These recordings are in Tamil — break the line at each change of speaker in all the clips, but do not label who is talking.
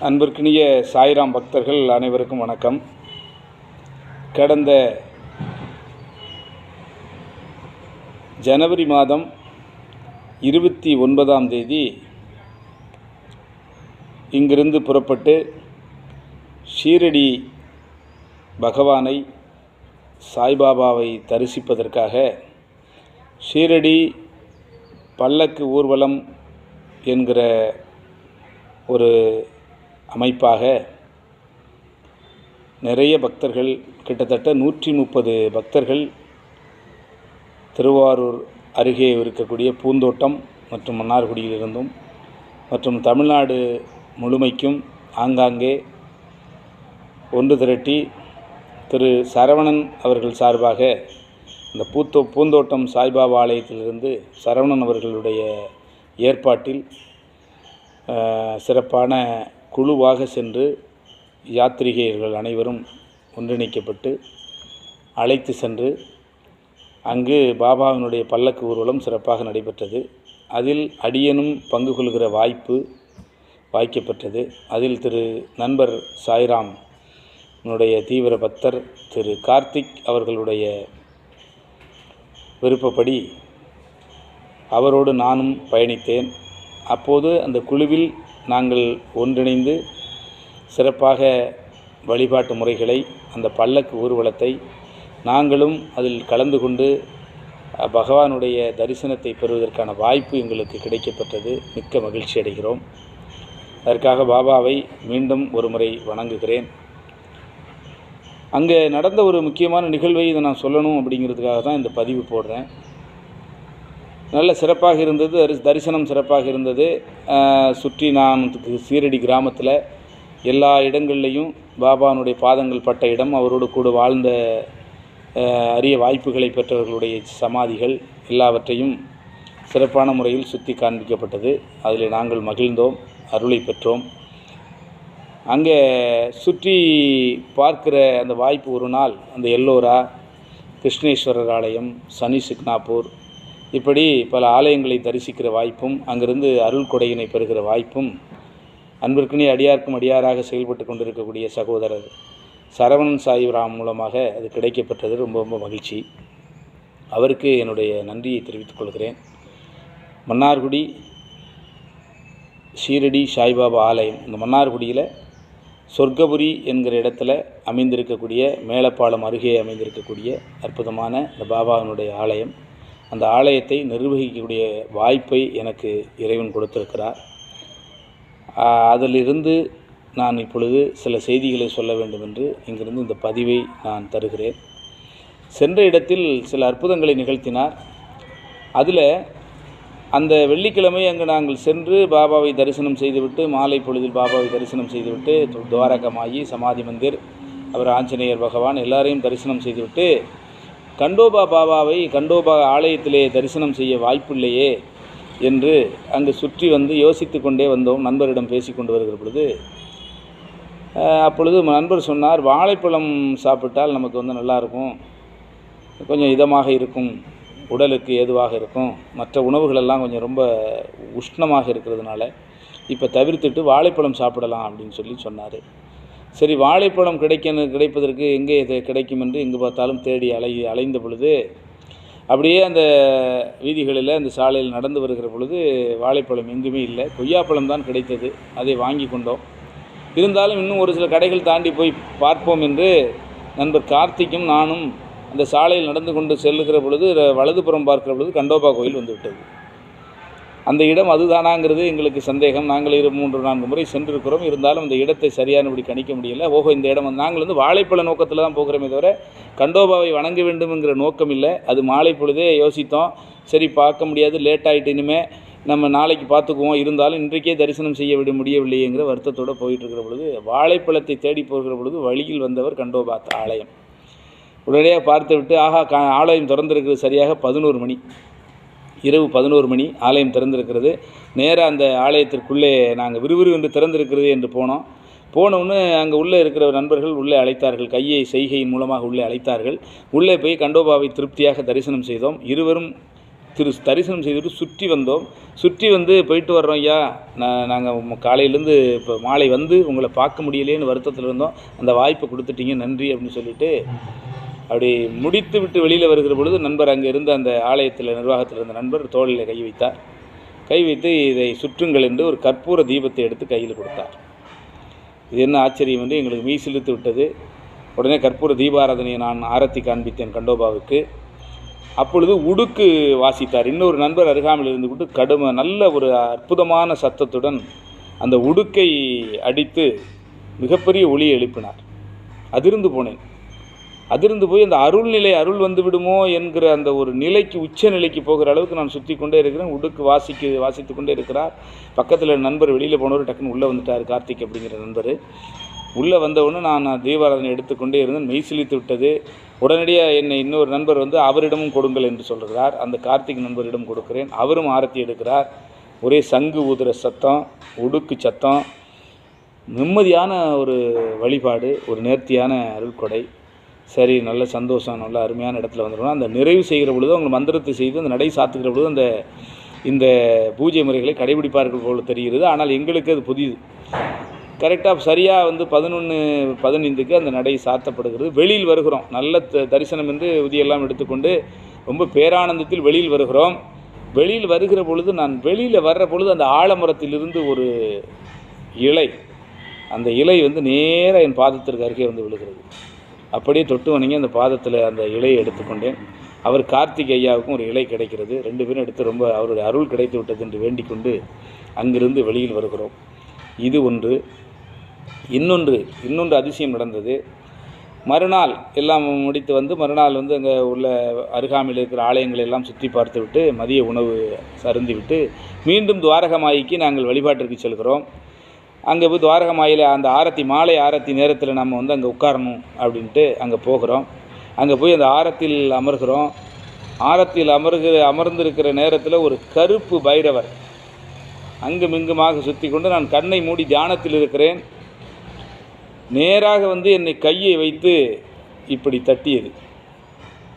அன்பிற்கினிய சாய்ராம் பக்தர்கள் அனைவருக்கும் வணக்கம். கடந்த ஜனவரி மாதம் இருபத்தி ஒன்பதாம் தேதி இங்கிருந்து புறப்பட்டு ஷீரடி பகவானை சாய்பாபாவை தரிசிப்பதற்காக ஷீரடி பல்லக்கு ஊர்வலம் என்கிற ஒரு அமைப்பாக நிறைய பக்தர்கள் கிட்டத்தட்ட நூற்றி முப்பது பக்தர்கள் திருவாரூர் அருகே இருக்கக்கூடிய பூந்தோட்டம் மற்றும் மன்னார்குடியிலிருந்தும் மற்றும் தமிழ்நாடு முழுமைக்கும் ஆங்காங்கே ஒன்று திரட்டி திரு சரவணன் அவர்கள் சார்பாக இந்த பூத்தோ பூந்தோட்டம் சாய்பாபா ஆலயத்திலிருந்து சரவணன் அவர்களுடைய ஏற்பாட்டில் சிறப்பான குழுவாக சென்று யாத்திரிகையர்கள் அனைவரும் ஒன்றிணைக்கப்பட்டு அழைத்து சென்று அங்கு பாபாவினுடைய பல்லக்கு ஊர்வலம் சிறப்பாக நடைபெற்றது. அதில் அடியனும் பங்கு கொள்கிற வாய்ப்பு வாய்க்கப்பட்டது அதில் திரு நண்பர் சாய்ராம் னுடைய தீவிர பக்தர் திரு கார்த்திக் அவர்களுடைய விருப்பப்படி அவரோடு நானும் பயணித்தேன். அப்போது அந்த குழுவில் நாங்கள் ஒன்றிணைந்து சிறப்பாக வழிபாட்டு முறைகளை அந்த பல்லக்கு ஊர்வலத்தை நாங்களும் அதில் கலந்து கொண்டு பகவானுடைய தரிசனத்தை பெறுவதற்கான வாய்ப்பு எங்களுக்கு கிடைக்கப்பட்டது மிக்க மகிழ்ச்சி அடைகிறோம். அதற்காக பாபாவை மீண்டும் ஒரு முறை வணங்குகிறேன். அங்கே நடந்த ஒரு முக்கியமான நிகழ்வை இதை நான் சொல்லணும் அப்படிங்கிறதுக்காக தான் இந்த பதிவு போடுறேன். நல்ல சிறப்பாக இருந்தது. தரி- தரிசனம் சிறப்பாக இருந்தது. சுற்றி நான் சீரடி கிராமத்தில் எல்லா இடங்கள்லையும் பாபானுடைய பாதங்கள் பட்ட இடம் அவரோடு கூட வாழ்ந்த அரிய வாய்ப்புகளை பெற்றவர்களுடைய சமாதிகள் எல்லாவற்றையும் சிறப்பான முறையில் சுற்றி காண்பிக்கப்பட்டது. அதில் நாங்கள் மகிழ்ந்தோம் அருளை பெற்றோம். அங்கே சுற்றி பார்க்கிற அந்த வாய்ப்பு ஒரு நாள் அந்த எல்லோரா கிருஷ்ணேஸ்வரர் ஆலயம் சனி சிக்னாப்பூர் இப்படி பல ஆலயங்களை தரிசிக்கிற வாய்ப்பும் அங்கிருந்து அருள் கொடையினை பெறுகிற வாய்ப்பும் அன்பிற்குனே அடியார்க்கும் அடியாராக செயல்பட்டு கொண்டிருக்கக்கூடிய சகோதரர் சரவணன் சாயிராம் மூலமாக அது கிடைக்கப்பட்டது ரொம்ப ரொம்ப மகிழ்ச்சி. அவருக்கு என்னுடைய நன்றியை தெரிவித்துக் கொள்கிறேன். மன்னார்குடி ஷீரடி சாய்பாபா ஆலயம் இந்த மன்னார்குடியில் சொர்க்கபுரி என்கிற இடத்துல அமைந்திருக்கக்கூடிய மேலப்பாலம் அருகே அமைந்திருக்கக்கூடிய அற்புதமான இந்த பாபாவினுடைய ஆலயம். அந்த ஆலயத்தை நிர்வகிக்கக்கூடிய வாய்ப்பை எனக்கு இறைவன் கொடுத்திருக்கிறார். அதிலிருந்து நான் இப்பொழுது சில செய்திகளை சொல்ல வேண்டும் என்று இங்கிருந்து இந்த பதிவை நான் தருகிறேன். சென்ற இடத்தில் சில அற்புதங்களை நிகழ்த்தினார். அதில் அந்த வெள்ளிக்கிழமை அங்கு நாங்கள் சென்று பாபாவை தரிசனம் செய்துவிட்டு மாலை பொழுதில் பாபாவை தரிசனம் செய்துவிட்டு துவாரகமாகி சமாதி மந்திர் அப்புறம் ஆஞ்சநேயர் பகவான் எல்லாரையும் தரிசனம் செய்துவிட்டு கண்டோபா பாபாவை கண்டோபா ஆலயத்திலே தரிசனம் செய்ய வாய்ப்பில்லையே என்று அங்கு சுற்றி வந்து யோசித்து கொண்டே வந்தோம். நண்பரிடம் பேசி கொண்டு வருகிற பொழுது அப்பொழுது நண்பர் சொன்னார் வாழைப்பழம் சாப்பிட்டால் நமக்கு வந்து நல்லாயிருக்கும். கொஞ்சம் இதமாக இருக்கும். உடலுக்கு ஏதுவாக இருக்கும். மற்ற உணவுகளெல்லாம் கொஞ்சம் ரொம்ப உஷ்ணமாக இருக்கிறதுனால இப்போ தவிர்த்துட்டு வாழைப்பழம் சாப்பிடலாம் அப்படின்னு சொல்லி சொன்னார். சரி வாழைப்பழம் கிடைக்கணும் கிடைப்பதற்கு எங்கே இது கிடைக்கும் என்று எங்கே பார்த்தாலும் தேடி அலை அலைந்த பொழுது அப்படியே அந்த வீதிகளில் அந்த சாலையில் நடந்து வருகிற பொழுது வாழைப்பழம் எங்குமே இல்லை. கொய்யாப்பழம் தான் கிடைத்தது. அதை வாங்கி கொண்டோம். இருந்தாலும் இன்னும் ஒரு சில கடைகள் தாண்டி போய் பார்ப்போம் என்று நண்பர் கார்த்திக்கும் நானும் அந்த சாலையில் நடந்து கொண்டு செல்லுகிற பொழுது வலதுபுறம் பார்க்கிற பொழுது கண்டோபா கோயில் வந்துவிட்டது அந்த இடம் அதுதானாங்கிறது எங்களுக்கு சந்தேகம். நாங்கள் இரு மூன்று நான்கு முறை சென்றிருக்கிறோம். இருந்தாலும் இந்த இடத்தை சரியானபடி கணிக்க முடியல. ஓஹோ இந்த இடம் வந்து நாங்கள் வந்து வாழைப்பழ நோக்கத்தில் தான் போகிறோமே தவிர கண்டோபாவை வணங்க வேண்டும்ங்கிற நோக்கம் இல்லை. அது மாலை பொழுதே யோசித்தோம். சரி பார்க்க முடியாது. லேட் ஆகிட்டு இனிமேல் நம்ம நாளைக்கு பார்த்துக்குவோம். இருந்தாலும் இன்றைக்கே தரிசனம் செய்ய விட முடியவில்லைங்கிற வருத்தத்தோடு போயிட்டுருக்கிற பொழுது வாழைப்பழத்தை தேடி போகிற பொழுது வழியில் வந்தவர் கண்டோபா ஆலயம். உடனடியாக பார்த்து விட்டு ஆஹா கா ஆலயம் திறந்திருக்கிறது சரியாக பதினோரு மணி. இரவு பதினோரு மணி ஆலயம் திறந்திருக்கிறது. நேராக அந்த ஆலயத்திற்குள்ளே நாங்கள் விறுவிறு என்று திறந்திருக்கிறது என்று போனோம். போனவுன்னு அங்கே உள்ளே இருக்கிற நண்பர்கள் உள்ளே அழைத்தார்கள். கையை செய்கையின் மூலமாக உள்ளே அழைத்தார்கள். உள்ளே போய் கண்டோபாவை திருப்தியாக தரிசனம் செய்தோம். இருவரும் திரு தரிசனம் செய்துவிட்டு சுற்றி வந்தோம். சுற்றி வந்து போயிட்டு வர்றோம் ஐயா நான் நாங்கள் காலையிலேருந்து இப்போ மாலை வந்து உங்களை பார்க்க முடியலேன்னு வருத்தத்தில் இருந்தோம். அந்த வாய்ப்பை கொடுத்துட்டீங்க நன்றி அப்படின்னு சொல்லிட்டு அப்படி முடித்து விட்டு வெளியில் வருகிற பொழுது நண்பர் அங்கே இருந்த அந்த ஆலயத்தில் நிர்வாகத்தில் இருந்த நண்பர் தோளில் கை வைத்தார். கை வைத்து இதை சுற்றுங்கள் என்று ஒரு கற்பூர தீபத்தை எடுத்து கையில் கொடுத்தார். இது என்ன ஆச்சரியம் என்று எங்களுக்கு மெய் விட்டது. உடனே கற்பூர தீபாராதனையை நான் ஆரத்தி காண்பித்தேன் கண்டோபாவுக்கு. அப்பொழுது உடுக்கு வாசித்தார். இன்னொரு நண்பர் அருகாமையில் இருந்து கொண்டு கடுமை நல்ல ஒரு அற்புதமான சத்தத்துடன் அந்த உடுக்கை அடித்து மிகப்பெரிய ஒளியை எழுப்பினார். அதிர்ந்து போனேன். அதிர்ந்து போய் அந்த அருள்நிலை அருள் வந்து விடுமோ என்கிற அந்த ஒரு நிலைக்கு உச்ச நிலைக்கு போகிற அளவுக்கு நான் சுற்றி கொண்டே இருக்கிறேன். உடுக்கு வாசிக்கு வாசித்து கொண்டே இருக்கிறார். பக்கத்தில் நண்பர் வெளியில் போனவர் டக்குன்னு உள்ளே வந்துட்டார் கார்த்திக் அப்படிங்கிற நண்பர். உள்ளே வந்தவுடனே நான் தீபாராதனை எடுத்துக்கொண்டே இருந்தேன். மெய்சிலித்து விட்டது. உடனடியாக என்னை இன்னொரு நண்பர் வந்து அவரிடமும் கொடுங்கள் என்று சொல்கிறார் அந்த கார்த்திக் நண்பரிடம் கொடுக்கிறேன். அவரும் ஆரத்தி எடுக்கிறார். ஒரே சங்கு ஊதுற சத்தம் உடுக்கு சத்தம். நிம்மதியான ஒரு வழிபாடு ஒரு நேர்த்தியான அருள்கொடை. சரி நல்ல சந்தோஷம் நல்ல அருமையான இடத்துல வந்துடும் அந்த நிறைவு செய்கிற பொழுது அவங்க மந்திரத்தை செய்து அந்த நடை சாத்துக்கிற பொழுது அந்த இந்த பூஜை முறைகளை கடைபிடிப்பார்கள் போல தெரிகிறது. ஆனால் எங்களுக்கு அது புதியது கரெக்டாக சரியாக வந்து பதினொன்று பதினைந்துக்கு அந்த நடை சாத்தப்படுகிறது. வெளியில் வருகிறோம். நல்ல த- தரிசனம் என்று உதியெல்லாம் எடுத்துக்கொண்டு ரொம்ப பேரானந்தத்தில் வெளியில் வருகிறோம். வெளியில் வருகிற பொழுது நான் வெளியில் வர்ற பொழுது அந்த ஆலமரத்திலிருந்து ஒரு இலை அந்த இலை வந்து நேராக என் பாதத்திற்கு அருகே வந்து விழுகிறது. அப்படியே தொட்டு வணங்கி அந்த பாதத்தில் அந்த இலையை எடுத்துக்கொண்டேன். அவர் கார்த்திக் ஐயாவுக்கும் ஒரு இலை கிடைக்கிறது. ரெண்டு பேரும் எடுத்து ரொம்ப அவருடைய அருள் கிடைத்து விட்டது என்று வேண்டிக்கொண்டு அங்கிருந்து வெளியில் வருகிறோம். இது ஒன்று. இன்னொன்று இன்னொன்று அதிசயம் நடந்தது. மறுநாள் எல்லாம் முடித்து வந்து மறுநாள் வந்து அங்கே உள்ள அருகாமையில் இருக்கிற ஆலயங்களை எல்லாம் சுற்றி பார்த்து விட்டு மதிய உணவு சருந்தி விட்டு மீண்டும் துவாரகமாயிக்கு நாங்கள் வழிபாட்டிற்கு செல்கிறோம். அங்கே போய் துவாரகமாயில் அந்த ஆரத்தி மாலை ஆரத்தி நேரத்தில் நம்ம வந்து அங்கே உட்காரணும் அப்படின்ட்டு அங்கே போகிறோம். அங்கே போய் அந்த ஆரத்தில் அமர்கிறோம். ஆரத்தில் அமர்கிற அமர்ந்திருக்கிற நேரத்தில் ஒரு கருப்பு பைரவர். அங்கும் இங்குமாக சுற்றி கொண்டு நான் கண்ணை மூடி தியானத்தில் இருக்கிறேன். நேராக வந்து என்னை கையை வைத்து இப்படி தட்டியது.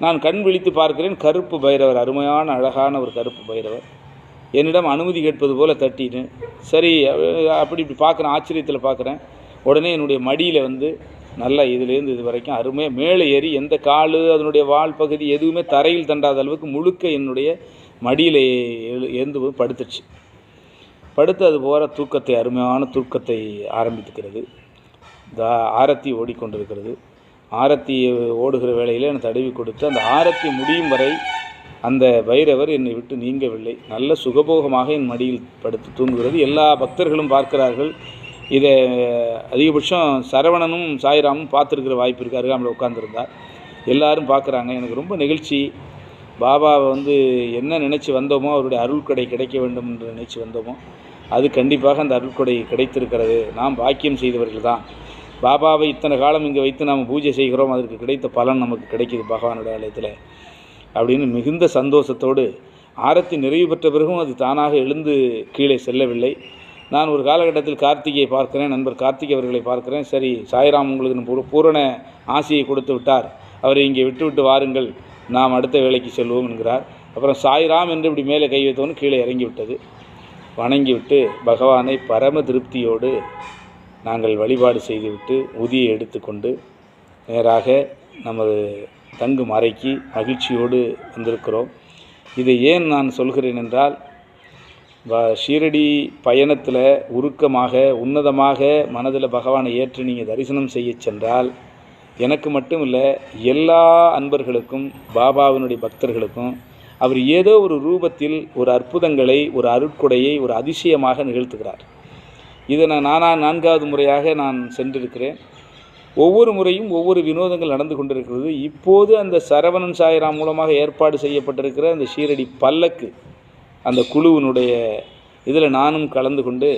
நான் கண் விழித்து பார்க்கிறேன் கருப்பு பைரவர் அருமையான அழகான ஒரு கருப்பு பைரவர். என்னிடம் அனுமதி கேட்பது போல் தட்டிட்டேன். சரி அப்படி இப்படி பார்க்குறேன் ஆச்சரியத்தில் பார்க்குறேன். உடனே என்னுடைய மடியில் வந்து நல்லா இதுலேருந்து இது வரைக்கும் அருமையாக மேலே ஏறி எந்த கால் அதனுடைய வால் பகுதி எதுவுமே தரையில் தண்டாத அளவுக்கு முழுக்க என்னுடைய மடியில் எழு- எழுந்து படுத்துச்சு. படுத்து அது போகிற தூக்கத்தை அருமையான தூக்கத்தை ஆரம்பித்துக்கிறது. இந்த ஆரத்தி ஓடிக்கொண்டிருக்கிறது. ஆரத்தி ஓடுகிற வேளையில் எனக்கு தடவி கொடுத்து அந்த ஆரத்தி முடியும் வரை அந்த பைரவர் என்னை விட்டு நீங்கவில்லை. நல்ல சுகபோகமாக என் மடியில் படுத்து தூங்குகிறது. எல்லா பக்தர்களும் பார்க்கிறார்கள். இதை அதிகபட்சம் சரவணனும் சாய்ராமும் பார்த்துருக்கிற வாய்ப்பு இருக்குது அருகாமையில் உட்காந்துருந்தார் எல்லாரும் பார்க்குறாங்க. எனக்கு ரொம்ப நெகிழ்ச்சி. பாபாவை வந்து என்ன நினச்சி வந்தோமோ அவருடைய அருள்கொடை கிடைக்க வேண்டும் என்று நினச்சி வந்தோமோ அது கண்டிப்பாக அந்த அருள்கொடை கிடைத்திருக்கிறது. நாம் பாக்கியம் செய்தவர்கள் தான். பாபாவை இத்தனை காலம் இங்கே வைத்து நாம் பூஜை செய்கிறோம். அதற்கு கிடைத்த பலன் நமக்கு கிடைக்குது பகவானுடைய ஆலயத்தில். அப்படின்னு மிகுந்த சந்தோஷத்தோடு ஆரத்தி நிறைவு பெற்ற பிறகும் அது தானாக எழுந்து கீழே செல்லவில்லை. நான் ஒரு காலகட்டத்தில் கார்த்திகையை பார்க்கிறேன் நண்பர் கார்த்திக் அவர்களை பார்க்கிறேன். சரி சாய்ராம் உங்களுக்கு பூ பூரண ஆசையை கொடுத்து விட்டார். அவரை இங்கே விட்டுவிட்டு வாருங்கள் நாம் அடுத்த வேலைக்கு செல்வோம் என்கிறார். அப்புறம் சாய்ராம் என்று இப்படி மேலே கை வைத்தவனு கீழே இறங்கி விட்டது வணங்கிவிட்டு பகவானை பரம திருப்தியோடு நாங்கள் வழிபாடு செய்துவிட்டு உதியை எடுத்துக்கொண்டு நேராக நமது தங்கும் அறைக்கு மகிழ்ச்சியோடு வந்திருக்கிறோம். இதை ஏன் நான் சொல்கிறேன் என்றால் வ- ஷீரடி பயணத்தில் உருக்கமாக உன்னதமாக மனதில் பகவானை ஏற்று நீங்கள் தரிசனம் செய்ய சென்றால் எனக்கு மட்டும் இல்லை எல்லா அன்பர்களுக்கும் பாபாவினுடைய பக்தர்களுக்கும் அவர் ஏதோ ஒரு ரூபத்தில் ஒரு அற்புதங்களை ஒரு அருட்கொடையை ஒரு அதிசயமாக நிகழ்த்துகிறார். இதை நான் நானா நான்காவது முறையாக நான் சென்றிருக்கிறேன். ஒவ்வொரு முறையும் ஒவ்வொரு வினோதங்கள் நடந்து கொண்டிருக்கிறது. இப்போது அந்த சரவணன் சாய்ராம் மூலமாக ஏற்பாடு செய்யப்பட்டிருக்கிற அந்த ஷீரடி பல்லக்கு அந்த குழுவினுடைய இதில் நானும் கலந்து கொண்டு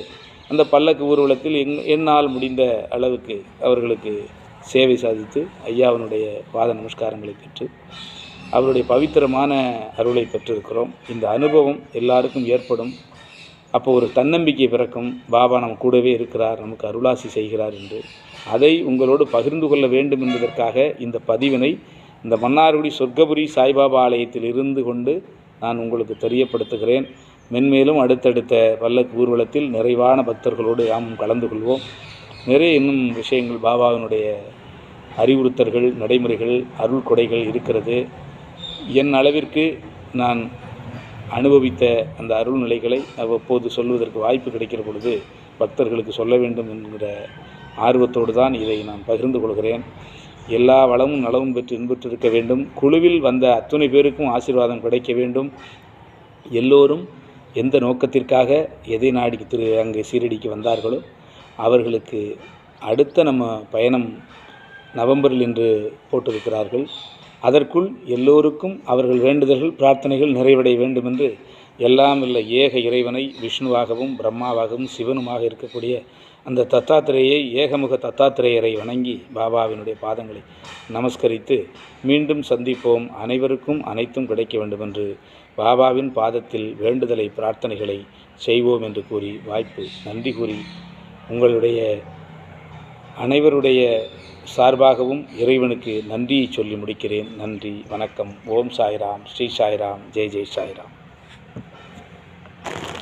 அந்த பல்லக்கு ஊர்வலத்தில் என் என்னால் முடிந்த அளவுக்கு அவர்களுக்கு சேவை சாதித்து ஐயாவினுடைய பாத நமஸ்காரங்களை பெற்று அவருடைய பவித்திரமான அருளை பெற்றிருக்கிறோம். இந்த அனுபவம் எல்லாருக்கும் ஏற்படும். அப்போ ஒரு தன்னம்பிக்கை பிறக்கும். பாபா நம் கூடவே இருக்கிறார் நமக்கு அருளாசி செய்கிறார் என்று. அதை உங்களோடு பகிர்ந்து கொள்ள வேண்டும் என்பதற்காக இந்த பதிவினை இந்த மன்னார்குடி சொர்க்கபுரி சாய்பாபா ஆலயத்தில் இருந்து கொண்டு நான் உங்களுக்கு தெரியப்படுத்துகிறேன். மென்மேலும் அடுத்தடுத்த பல்லக்கு ஊர்வலத்தில் நிறைவான பக்தர்களோடு யாமும் கலந்து கொள்வோம். நிறைய இன்னும் விஷயங்கள் பாபாவினுடைய அறிவுறுத்தல்கள் நடைமுறைகள் அருள் கொடைகள் இருக்கிறது. என் அளவிற்கு நான் அனுபவித்த அந்த அருள் நிலைகளை அவ்வப்போது சொல்வதற்கு வாய்ப்பு கிடைக்கிற பொழுது பக்தர்களுக்கு சொல்ல வேண்டும் என்கிற ஆர்வத்தோடு தான் இதை நான் பகிர்ந்து கொள்கிறேன். எல்லா வளமும் நலமும் பெற்று இன்பற்றிருக்க வேண்டும். குழுவில் வந்த அத்துணை பேருக்கும் ஆசீர்வாதம் கிடைக்க வேண்டும். எல்லோரும் எந்த நோக்கத்திற்காக எதை நாடி திரு அங்கே சீரடிக்கு வந்தார்களோ அவர்களுக்கு அடுத்த நம்ம பயணம் நவம்பரில் என்று போட்டிருக்கிறார்கள். அதற்குள் எல்லோருக்கும் அவர்கள் வேண்டுதல்கள் பிரார்த்தனைகள் நிறைவடைய வேண்டும் என்று எல்லாம் இல்லை ஏக இறைவனை விஷ்ணுவாகவும் பிரம்மாவாகவும் சிவனுமாக இருக்கக்கூடிய அந்த தத்தாத்திரேயை ஏகமுக தத்தாத்திரேயரை வணங்கி பாபாவினுடைய பாதங்களை நமஸ்கரித்து மீண்டும் சந்திப்போம். அனைவருக்கும் அனைத்தும் கிடைக்க வேண்டுமென்று பாபாவின் பாதத்தில் வேண்டுதலை பிரார்த்தனைகளை செய்வோம் என்று கூறி வாய்ப்பு நன்றி கூறி உங்களுடைய அனைவருடைய சார்பாகவும் இறைவனுக்கு நன்றியை சொல்லி முடிக்கிறேன். நன்றி வணக்கம். ஓம் சாய்ராம். ஸ்ரீ சாய்ராம். ஜெய் ஜெய் சாய்ராம்.